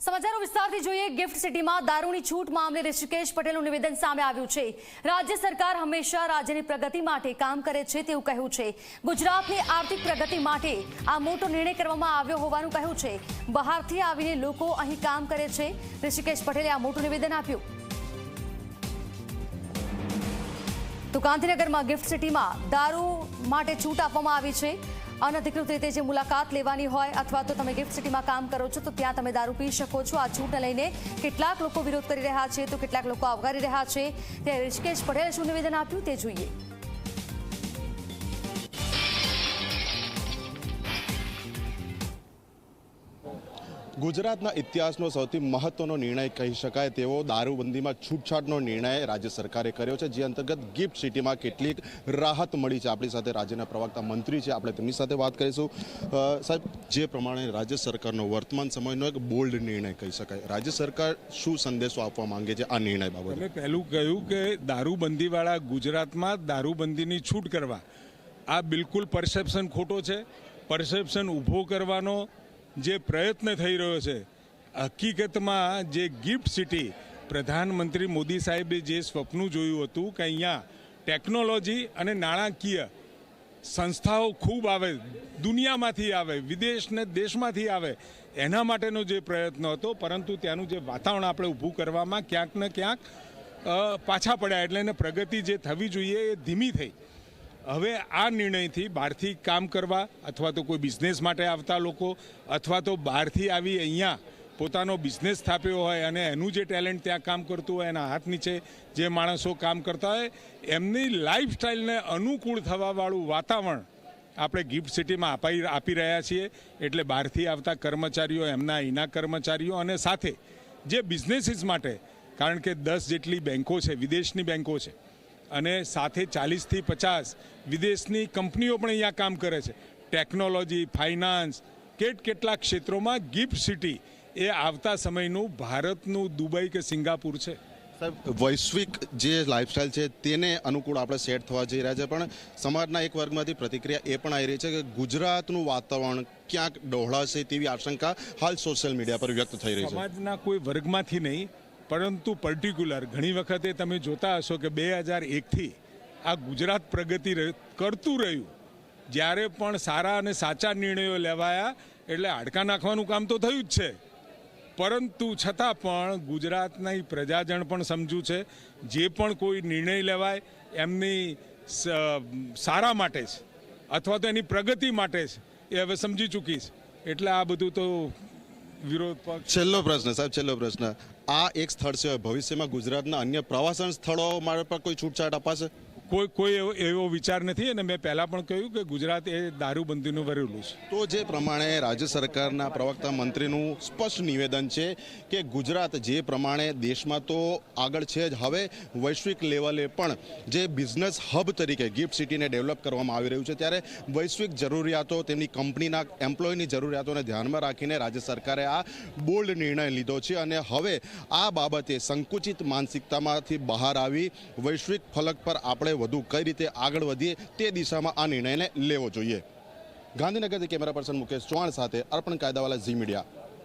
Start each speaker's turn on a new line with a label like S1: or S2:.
S1: સમાચારો વિસ્તારથી જોઈએ, ગિફ્ટ સિટીમાં દારૂની છૂટ મામલે ઋષિકેશ પટેલનું નિવેદન સામે આવ્યું છે. રાજ્ય સરકાર હંમેશા રાજ્યની પ્રગતિ માટે કામ કરે છે તેવું કહ્યું છે. ગુજરાતની આર્થિક પ્રગતિ માટે આ મોટો નિર્ણય કરવામાં આવ્યો હોવાનું કહ્યું છે. બહારથી આવીને લોકો અહીં કામ કરે છે. ઋષિકેશ પટેલે આ મોટું નિવેદન આપ્યું. તો ગાંધીનગરમાં ગિફ્ટ સિટીમાં દારૂ માટે છૂટ આપવામાં આવી છે. અનધિકૃત રીતે જે મુલાકાત લેવાની હોય અથવા તો તમે ગિફ્ટ સિટીમાં કામ કરો છો, તો ત્યાં તમે દારૂ પી શકો છો. આ છૂટને લઈને કેટલાક લોકો વિરોધ કરી રહ્યા છે, તો કેટલાક લોકો આવકારી રહ્યા છે. ત્યારે ઋષિકેશ પટેલે શું નિવેદન આપ્યું તે જોઈએ.
S2: ગુજરાતના ઇતિહાસનો સૌથી મહત્વનો નિર્ણય કહી શકાય તેવો દારૂબંધીમાં છૂટછાટનો નિર્ણય રાજ્ય સરકારે કર્યો છે, જે અંતર્ગત ગિફ્ટ સિટીમાં કેટલીક રાહત મળી છે. આપણી સાથે રાજ્યના પ્રવક્તા મંત્રી છે. આપણે તેમની સાથે વાત કરીશું. સાહેબ, જે પ્રમાણે રાજ્ય સરકારનો વર્તમાન સમયનો એક બોલ્ડ નિર્ણય કહી શકાય. રાજ્ય સરકાર શું સંદેશો આપવા માંગે છે આ નિર્ણય બાબતે?
S3: પહેલું કહ્યું કે દારૂબંધીવાળા ગુજરાતમાં દારૂબંધીની છૂટ કરવા આ બિલકુલ પરસેપ્શન ખોટો છે. પરસેપ્શન ઊભો કરવાનો જે પ્રયત્ન થઈ રહ્યો છે, હકીકતમાં જે ગિફ્ટ સિટી પ્રધાનમંત્રી મોદી સાહેબે જે સ્વપ્ન જોયું હતું કે અહીંયા ટેકનોલોજી અને નાણાકીય સંસ્થાઓ ખૂબ આવે, દુનિયામાંથી આવે વિદેશ ને દેશમાંથી આવે, એના માટેનો જે પ્રયત્ન હતો, પરંતુ ત્યાંનું જે વાતાવરણ આપણે ઊભું કરવામાં ક્યાંક ને ક્યાંક પાછા પડ્યા એટલે એને પ્રગતિ જે થવી જોઈએ એ ધીમી થઈ. હવે આ નિર્ણયથી બહારથી કામ કરવા અથવા તો કોઈ બિઝનેસ માટે આવતા લોકો અથવા તો બહારથી આવી અહીંયા પોતાનો બિઝનેસ સ્થાપ્યો હોય અને એનું જે ટેલેન્ટ ત્યાં કામ કરતું હોય, એના હાથ નીચે જે માણસો કામ કરતા હોય, એમની લાઈફસ્ટાઈલને અનુકૂળ થવાવાળું વાતાવરણ આપણે ગિફ્ટ સિટીમાં અપાઈ આપી રહ્યા છીએ. એટલે બહારથી આવતા કર્મચારીઓ, એમના અહીંના કર્મચારીઓ અને સાથે જે બિઝનેસીસ માટે, કારણ કે દસ જેટલી બેન્કો છે, વિદેશની બેન્કો છે અને સાથે ચાલીસથી પચાસ વિદેશની કંપનીઓ પણ અહીંયા કામ કરે છે. ટેકનોલોજી ફાઇનાન્સ કેટ કેટલાક ક્ષેત્રોમાં ગિફ્ટ સિટી એ આવતા સમયનું ભારતનું દુબઈ કે સિંગાપુર છે.
S2: વૈશ્વિક જે લાઇફસ્ટાઇલ છે તેને અનુકૂળ આપણે સેટ થવા જઈ રહ્યા છે પણ સમાજના એક વર્ગમાંથી પ્રતિક્રિયા એ પણ આવી રહી છે કે ગુજરાતનું વાતાવરણ ક્યાંક ડહોળાશે તેવી આશંકા હાલ સોશિયલ મીડિયા પર વ્યક્ત થઈ રહી છે.
S3: સમાજના કોઈ વર્ગમાંથી નહીં પરંતુ પર્ટિક્યુલર ઘણી વખતે તમે જોતા હશો કે બે હજાર એકથી આ ગુજરાત પ્રગતિ કરતું રહ્યું. જ્યારે પણ સારા અને સાચા નિર્ણયો લેવાયા, એટલે હાડકા નાખવાનું કામ તો થયું જ છે. પરંતુ છતાં પણ ગુજરાતના પ્રજાજન પણ સમજુ છે, જે પણ કોઈ નિર્ણય લેવાય, એમની સારા માટે છે અથવા તો એની પ્રગતિ માટે છે એ હવે સમજી ચૂકી છે. એટલે આ બધું તો વિરોધ પક્ષ?
S2: છેલ્લો પ્રશ્ન, સાહેબ, છેલ્લો પ્રશ્ન. આ એક સ્થળ છે, ભવિષ્યમાં ગુજરાતના અન્ય પ્રવાસન સ્થળો માટે પણ કોઈ છૂટછાટ અપાશે?
S3: કોઈ કોઈ એવો વિચાર નથી અને મેં પહેલાં પણ કહ્યું કે ગુજરાત એ દારૂબંધીનું વરેલું છે.
S2: તો જે પ્રમાણે રાજ્ય સરકારના પ્રવક્તા મંત્રીનું સ્પષ્ટ નિવેદન છે કે ગુજરાત જે પ્રમાણે દેશમાં તો આગળ છે જ. હવે વૈશ્વિક લેવલે પણ જે બિઝનેસ હબ તરીકે ગિફ્ટ સિટીને ડેવલપ કરવામાં આવી રહ્યું છે, ત્યારે વૈશ્વિક જરૂરિયાતો તેમની કંપનીના એમ્પ્લોયની જરૂરિયાતોને ધ્યાનમાં રાખીને રાજ્ય સરકારે આ બોલ્ડ નિર્ણય લીધો છે અને હવે આ બાબતે સંકુચિત માનસિકતામાંથી બહાર આવી વૈશ્વિક ફલક પર આપણે વધુ કઈ રીતે આગળ વધીએ તે દિશામાં આ નિર્ણયને લેવો જોઈએ. ગાંધીનગરથી કેમેરા પર્સન મુકેશ ચૌહાણ સાથે અર્પણ કાયદાવાલા ઝી મીડિયા.